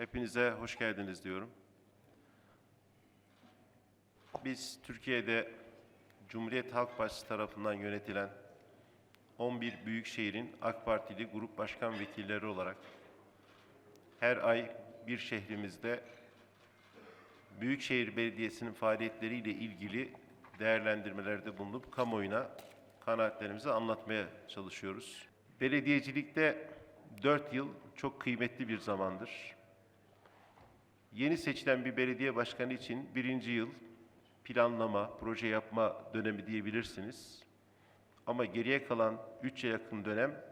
Hepinize hoş geldiniz diyorum. Biz Türkiye'de Cumhuriyet Halk Partisi tarafından yönetilen 11 büyükşehirin AK Partili grup başkan vekilleri olarak her ay bir şehrimizde Büyükşehir Belediyesi'nin faaliyetleriyle ilgili değerlendirmelerde bulunup kamuoyuna kanaatlerimizi anlatmaya çalışıyoruz. Belediyecilikte 4 yıl çok kıymetli bir zamandır. Yeni seçilen bir belediye başkanı için birinci yıl planlama, proje yapma dönemi diyebilirsiniz. Ama geriye kalan 3'e yakın dönem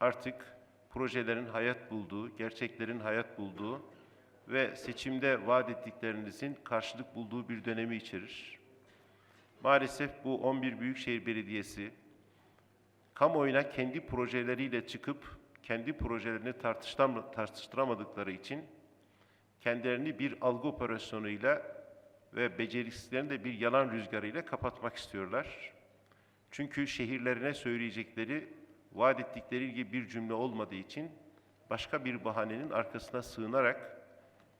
artık projelerin hayat bulduğu, gerçeklerin hayat bulduğu ve seçimde vaat ettiklerinizin karşılık bulduğu bir dönemi içerir. Maalesef bu 11 Büyükşehir Belediyesi kamuoyuna kendi projeleriyle çıkıp kendi projelerini tartıştıramadıkları için kendilerini bir algı operasyonuyla ve beceriksizlerini de bir yalan rüzgarıyla kapatmak istiyorlar. Çünkü şehirlerine söyleyecekleri, vaat ettikleri gibi bir cümle olmadığı için başka bir bahanenin arkasına sığınarak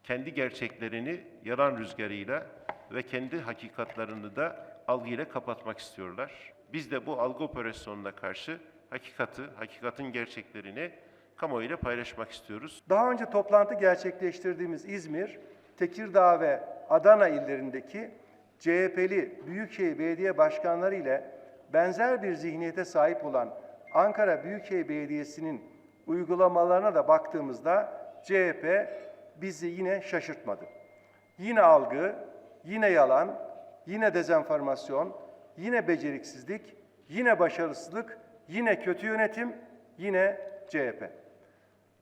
kendi gerçeklerini yalan rüzgarıyla ve kendi hakikatlerini de algıyla kapatmak istiyorlar. Biz de bu algı operasyonuna karşı hakikati, hakikatin gerçeklerini kamuoyuyla paylaşmak istiyoruz. Daha önce toplantı gerçekleştirdiğimiz İzmir, Tekirdağ ve Adana illerindeki CHP'li Büyükşehir Belediye Başkanları ile benzer bir zihniyete sahip olan Ankara Büyükşehir Belediyesi'nin uygulamalarına da baktığımızda CHP bizi yine şaşırtmadı. Yine algı, yine yalan, yine dezenformasyon, yine beceriksizlik, yine başarısızlık, yine kötü yönetim, yine CHP.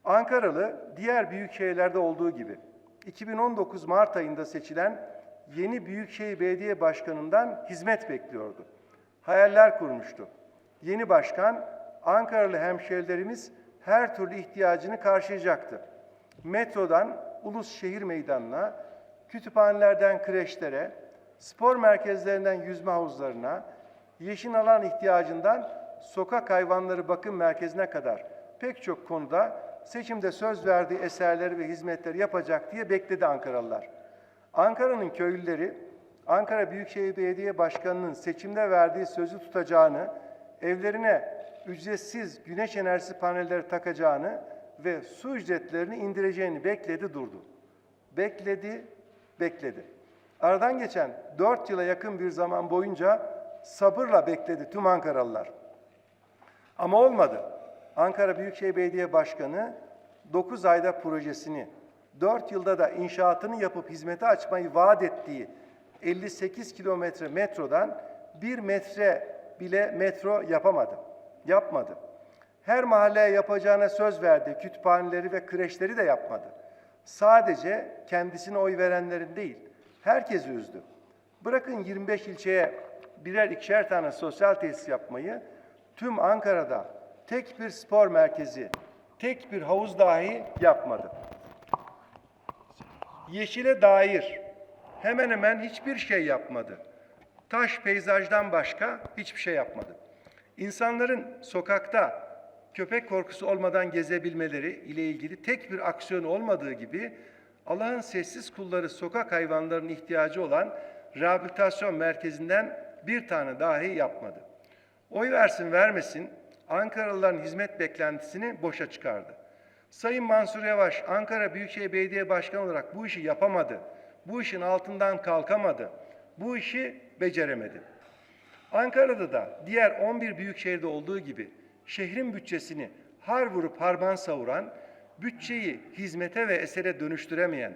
Ankaralı diğer büyük şehirlerde olduğu gibi 2019 Mart ayında seçilen yeni Büyükşehir Belediye Başkanı'ndan hizmet bekliyordu. Hayaller kurmuştu. Yeni başkan Ankaralı hemşehrilerimiz her türlü ihtiyacını karşılayacaktı. Metrodan ulus şehir meydanına, kütüphanelerden kreşlere, spor merkezlerinden yüzme havuzlarına, yeşil alan ihtiyacından sokak hayvanları bakım merkezine kadar pek çok konuda seçimde söz verdiği eserleri ve hizmetleri yapacak diye bekledi Ankaralılar. Ankara'nın köylüleri Ankara Büyükşehir Belediye Başkanı'nın seçimde verdiği sözü tutacağını, evlerine ücretsiz güneş enerjisi panelleri takacağını ve su ücretlerini indireceğini bekledi durdu. Bekledi, bekledi. Aradan geçen dört yıla yakın bir zaman boyunca sabırla bekledi tüm Ankaralılar. Ama olmadı. Ankara Büyükşehir Belediye Başkanı 9 ayda projesini, 4 yılda da inşaatını yapıp hizmete açmayı vaat ettiği 58 kilometre metrodan bir metre bile metro yapamadı. Yapmadı. Her mahalleye yapacağına söz verdi. Kütüphaneleri ve kreşleri de yapmadı. Sadece kendisine oy verenlerin değil, herkesi üzdü. Bırakın 25 ilçeye birer ikişer tane sosyal tesis yapmayı, tüm Ankara'da tek bir spor merkezi, tek bir havuz dahi yapmadı. Yeşile dair hemen hemen hiçbir şey yapmadı. Taş peyzajdan başka hiçbir şey yapmadı. İnsanların sokakta köpek korkusu olmadan gezebilmeleri ile ilgili tek bir aksiyon olmadığı gibi Allah'ın sessiz kulları sokak hayvanlarının ihtiyacı olan rehabilitasyon merkezinden bir tane dahi yapmadı. Oy versin vermesin Ankaralıların hizmet beklentisini boşa çıkardı. Sayın Mansur Yavaş Ankara Büyükşehir Belediye Başkanı olarak bu işi yapamadı. Bu işin altından kalkamadı. Bu işi beceremedi. Ankara'da da diğer 11 büyük şehirde olduğu gibi şehrin bütçesini har vurup harman savuran, bütçeyi hizmete ve esere dönüştüremeyen,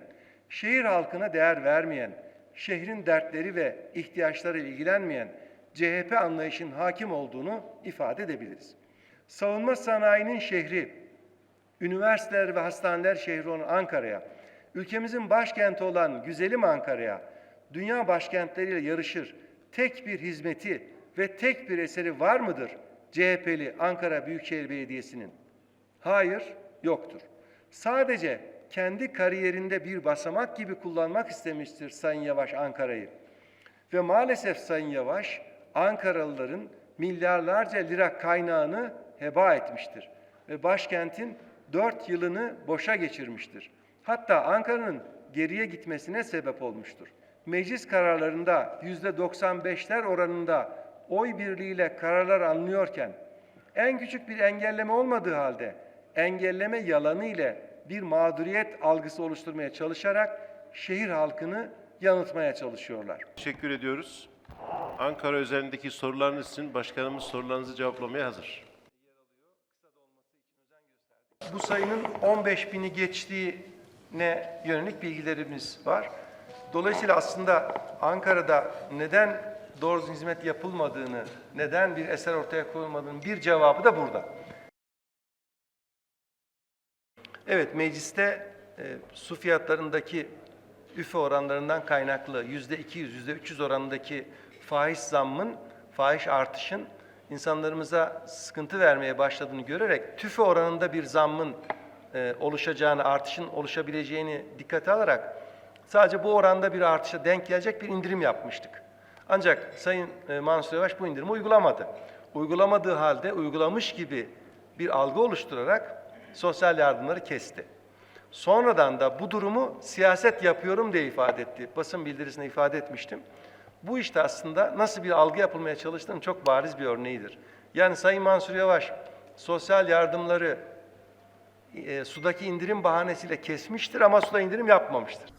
şehir halkına değer vermeyen, şehrin dertleri ve ihtiyaçları ilgilenmeyen CHP anlayışın hakim olduğunu ifade edebiliriz. Savunma sanayinin şehri, üniversiteler ve hastaneler şehri olan Ankara'ya, ülkemizin başkenti olan güzelim Ankara'ya, dünya başkentleriyle yarışır tek bir hizmeti ve tek bir eseri var mıdır CHP'li Ankara Büyükşehir Belediyesi'nin? Hayır, yoktur. Sadece kendi kariyerinde bir basamak gibi kullanmak istemiştir Sayın Yavaş Ankara'yı. Ve maalesef Sayın Yavaş, Ankaralıların milyarlarca lira kaynağını heba etmiştir. Ve başkentin dört yılını boşa geçirmiştir. hatta Ankara'nın geriye gitmesine sebep olmuştur. Meclis kararlarında %95'ler oranında oy birliğiyle kararlar alınıyorken en küçük bir engelleme olmadığı halde engelleme yalanı ile bir mağduriyet algısı oluşturmaya çalışarak şehir halkını yanıltmaya çalışıyorlar. Teşekkür ediyoruz. Ankara özelindeki sorularınız için başkanımız sorularınızı cevaplamaya hazır. Bu sayının 15 bini geçtiğine yönelik bilgilerimiz var. Dolayısıyla aslında Ankara'da neden doğru hizmet yapılmadığını, neden bir eser ortaya koyulmadığının bir cevabı da burada. Evet, mecliste e, su fiyatlarındaki üfe oranlarından kaynaklı yüzde 200, yüzde 300 oranındaki faiz zammın, faiz artışın insanlarımıza sıkıntı vermeye başladığını görerek tüfe oranında bir zammın e, oluşacağını, artışın oluşabileceğini dikkate alarak sadece bu oranda bir artışa denk gelecek bir indirim yapmıştık. Ancak Sayın e, Mansur Yavaş bu indirimi uygulamadı. Uygulamadığı halde uygulamış gibi bir algı oluşturarak sosyal yardımları kesti. Sonradan da bu durumu siyaset yapıyorum diye ifade etti. Basın bildirisinde ifade etmiştim. Bu işte aslında nasıl bir algı yapılmaya çalıştığının çok bariz bir örneğidir. Yani Sayın Mansur Yavaş sosyal yardımları e, sudaki indirim bahanesiyle kesmiştir ama suda indirim yapmamıştır.